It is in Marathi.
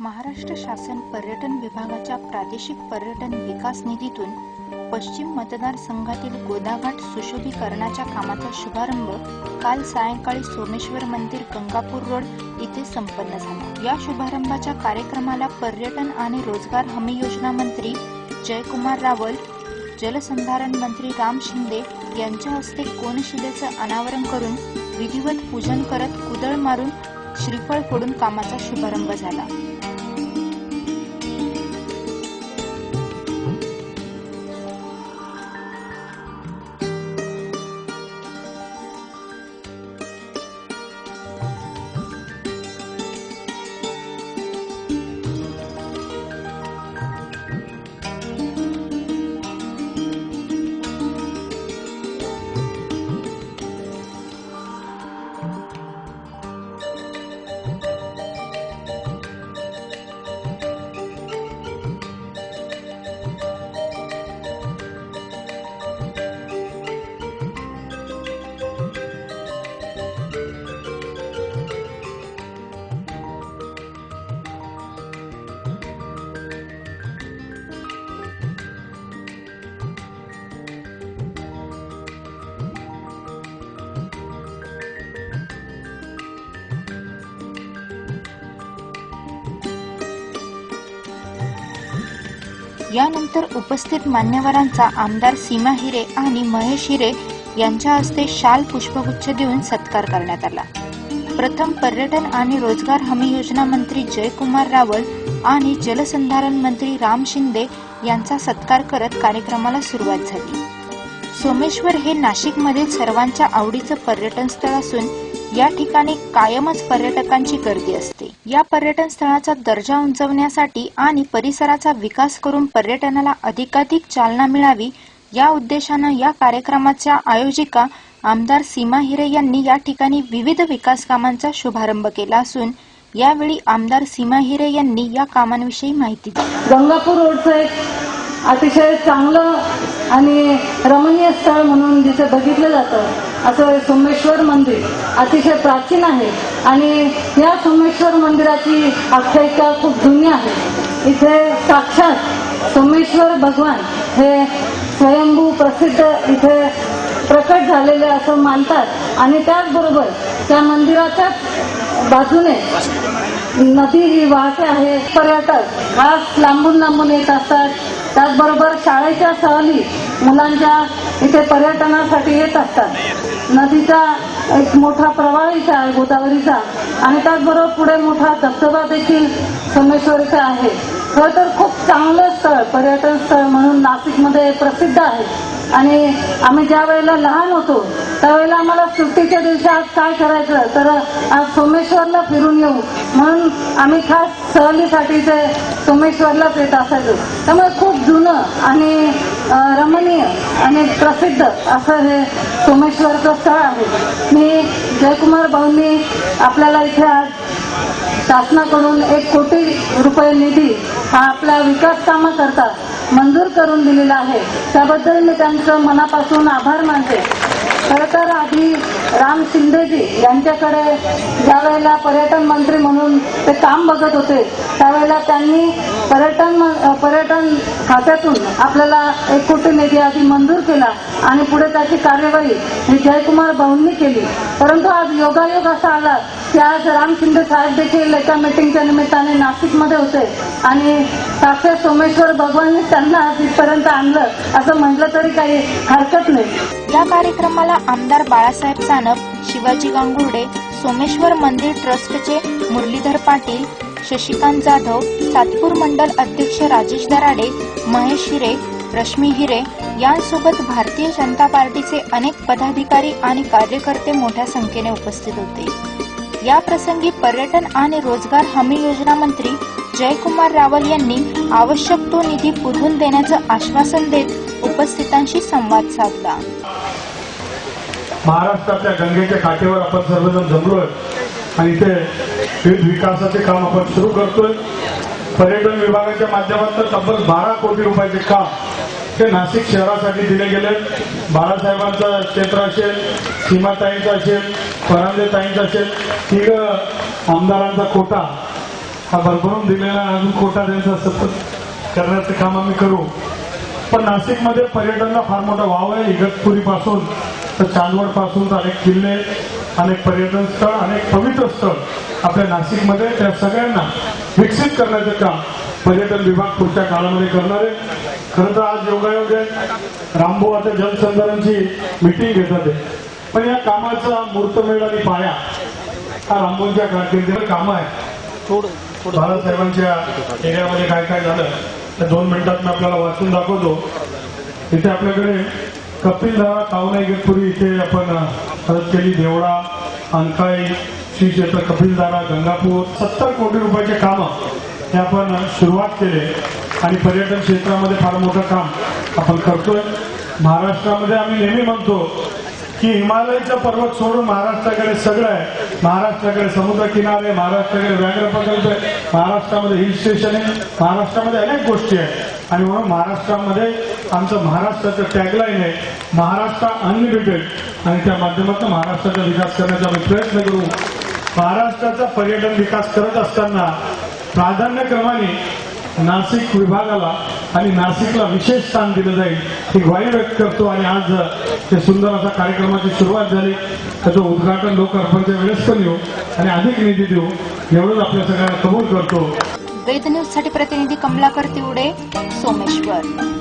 महाराष्ट्र शासन पर्यटन विभागाच्या प्रादेशिक पर्यटन विकास निधीतून पश्चिम मतदारसंघातील गोदाघाट सुशोभीकरणाच्या कामाचा शुभारंभ काल सायंकाळी सोमेश्वर मंदिर गंगापूर रोड इथे संपन्न झाला. या शुभारंभाच्या कार्यक्रमाला पर्यटन आणि रोजगार हमी योजना मंत्री जयकुमार रावल जलसंधारण मंत्री राम शिंदे यांच्या हस्ते कोनशिलेचं अनावरण करून विधिवत पूजन करत कुदळ मारून श्रीफळ फोडून कामाचा शुभारंभ झाला. यानंतर उपस्थित मान्यवरांचा आमदार सीमा हिरे आणि महेश हिरे यांच्या हस्ते शाल पुष्पगुच्छ देऊन सत्कार करण्यात आला. प्रथम पर्यटन आणि रोजगार हमी योजना मंत्री जयकुमार रावल आणि जलसंधारण मंत्री राम शिंदे यांचा सत्कार करत कार्यक्रमाला सुरुवात झाली. सोमेश्वर हे नाशिकमधील सर्वांच्या आवडीचं पर्यटन स्थळ असून या ठिकाणी कायमच पर्यटकांची गर्दी असते. या पर्यटन स्थळाचा दर्जा उंचवण्यासाठी आणि परिसराचा विकास करून पर्यटनाला अधिकाधिक चालना मिळावी या उद्देशानं या कार्यक्रमाच्या आयोजिका आमदार सीमा हिरे यांनी या ठिकाणी विविध विकास कामांचा शुभारंभ केला असून यावेळी आमदार सीमा हिरे यांनी या कामांविषयी माहिती दिली. गंगापूर रोडचं एक अतिशय चांगलं आणि रमणीय स्थळ म्हणून जिथे बघितलं जातं असं सोमेश्वर मंदिर अतिशय प्राचीन आहे. आणि या सोमेश्वर मंदिराची आख्यायिका खूप जुनी आहे. इथे साक्षात सोमेश्वर भगवान हे स्वयंभू प्रसिद्ध इथे प्रकट झालेले असं मानतात. आणि त्याचबरोबर त्या मंदिराच्याच बाजूने नदी ही वाहते आहे पर्यटक खास लांबून लांबून येत असतात. त्याचबरोबर शाळेच्या सहली मुलांच्या इथे पर्यटनासाठी येत असतात. नदीचा एक मोठा प्रवाह इथे आहे गोदावरीचा. आणि त्याचबरोबर पुढे मोठा धबधबा देखील सोमेश्वरीचा आहे. खरं तर खूप चांगलं स्थळ पर्यटन स्थळ म्हणून नाशिकमध्ये प्रसिद्ध आहे. आणि आम्ही ज्या वेळेला लहान होतो त्यावेळेला आम्हाला सुट्टीच्या दिवशी आज काय करायचं? तर आज सोमेश्वरला फिरून येऊ. म्हणून आम्ही खास सहलीसाठी ते सोमेश्वरलाच येत असायचो. त्यामुळे खूप जुनं आणि रमणीय आणि प्रसिद्ध असं हे सोमेश्वरचं स्थळ आहे. मी जयकुमार भाऊंनी आपल्याला इथे आज शासनाकडून एक कोटी रुपये निधी हा आपल्या विकास कामाकरता मंजूर करून दिलेला आहे. त्याबद्दल मी त्यांचं मनापासून आभार मानते. खरं तर आधी राम शिंदेजी यांच्याकडे ज्यावेळेला पर्यटन मंत्री म्हणून ते काम बघत होते त्यावेळेला त्यांनी पर्यटन म- पर्यटन खात्यातून आपल्याला एक कोटी निधी आधी मंजूर केला आणि पुढे त्याची कार्यवाही ही जयकुमार भाऊंनी केली. परंतु आज योगायोग असा आला की आज राम शिंदे साहेब देखील एका मिटिंगच्या निमित्ताने नाशिकमध्ये होते. आणि साक्षात सोमेश्वर भगवान त्यांना तिथपर्यंत आणलं. असं म्हटलं तरी काही हरकत नाही. या कार्यक्रमाला आमदार बाळासाहेब सानप शिवाजी गांगुर्डे सोमेश्वर मंदिर ट्रस्टचे मुरलीधर पाटील शशिकांत जाधव सातपूर मंडल अध्यक्ष राजेश दराडे महेश शिरे रश्मी हिरे यांसोबत भारतीय जनता पार्टीचे अनेक पदाधिकारी आणि कार्यकर्ते मोठ्या संख्येने उपस्थित होते. या प्रसंगी पर्यटन आणि रोजगार हमी योजना मंत्री जयकुमार रावल यांनी आवश्यक तो निधी पुरवून देण्याचं आश्वासन देत उपस्थितांशी संवाद साधला. महाराष्ट्राच्या गंगेच्या काठेवर आपण सर्वजण जमलोय आणि इथे विविध विकासाचे काम आपण सुरू करतोय. पर्यटन विभागाच्या माध्यमातून तब्बल बारा कोटी रुपयाचे काम ते नाशिक शहरासाठी दिले गेले. बाळासाहेबांचं क्षेत्र असेल सीमाताईंचं असेल परांदेताईंचं असेल तिघ आमदारांचा कोटा हा भरभरून दिलेला अजून कोटा त्यांचा सतत करण्याचं काम आम्ही करू. पण नाशिकमध्ये पर्यटनाला फार मोठा वाव आहे. इगतपुरी पासून तर चांदवडपासून तर अनेक किल्ले अनेक पर्यटन स्थळ अनेक पवित्र स्थळ आपल्या नाशिकमध्ये त्या सगळ्यांना विकसित करण्याचं काम पर्यटन विभाग पुढच्या काळामध्ये करणार आहे. खरं तर आज योगायोग आहे. रामभाऊ आता जलसंधारणची मिटिंग घेतात पण या कामाचा मूर्तमेढ आणि पाया हा रामभाऊंच्या कारकिर्दीवर काम आहे. बाळासाहेबांच्या एरियामध्ये काय काय झालं तर दोन मिनिटात मी आपल्याला वाचून दाखवतो. इथे आपल्याकडे कपिलधारा कावना इगतपुरी इथे आपण मदत केली देवळा अंकाई श्री क्षेत्र कपिलधारा गंगापूर सत्तर कोटी रुपयाचे कामं हे आपण सुरुवात केले. आणि पर्यटन क्षेत्रामध्ये फार मोठं काम आपण करतोय. महाराष्ट्रामध्ये आम्ही नेहमी म्हणतो की हिमालयाचा पर्वत सोडून महाराष्ट्राकडे सगळं आहे. महाराष्ट्राकडे समुद्र किनारे महाराष्ट्राकडे व्याघ्र प्रकल्प आहे. महाराष्ट्रामध्ये हिल स्टेशन आहे. महाराष्ट्रामध्ये अनेक गोष्टी आहेत. आणि म्हणून महाराष्ट्रामध्ये आमचं महाराष्ट्राचं टॅगलाईन आहे महाराष्ट्र अनलिमिटेड आणि त्या माध्यमातून महाराष्ट्राचा विकास करण्याचा आम्ही प्रयत्न करू. महाराष्ट्राचा पर्यटन विकास करत असताना प्राधान्यक्रमाने नाशिक विभागाला आणि नाशिकला विशेष स्थान दिलं जाईल ही ग्वाही व्यक्त करतो. आणि आज ते सुंदर असा कार्यक्रमाची सुरुवात झाली त्याचं उद्घाटन लोकार्पणच्या वेळेस पण येऊ आणि अधिक निधी देऊ एवढंच आपल्या सगळ्यांना कबूल करतो. वेद न्यूजसाठी प्रतिनिधी कमलाकर तिवडे सोमेश्वर.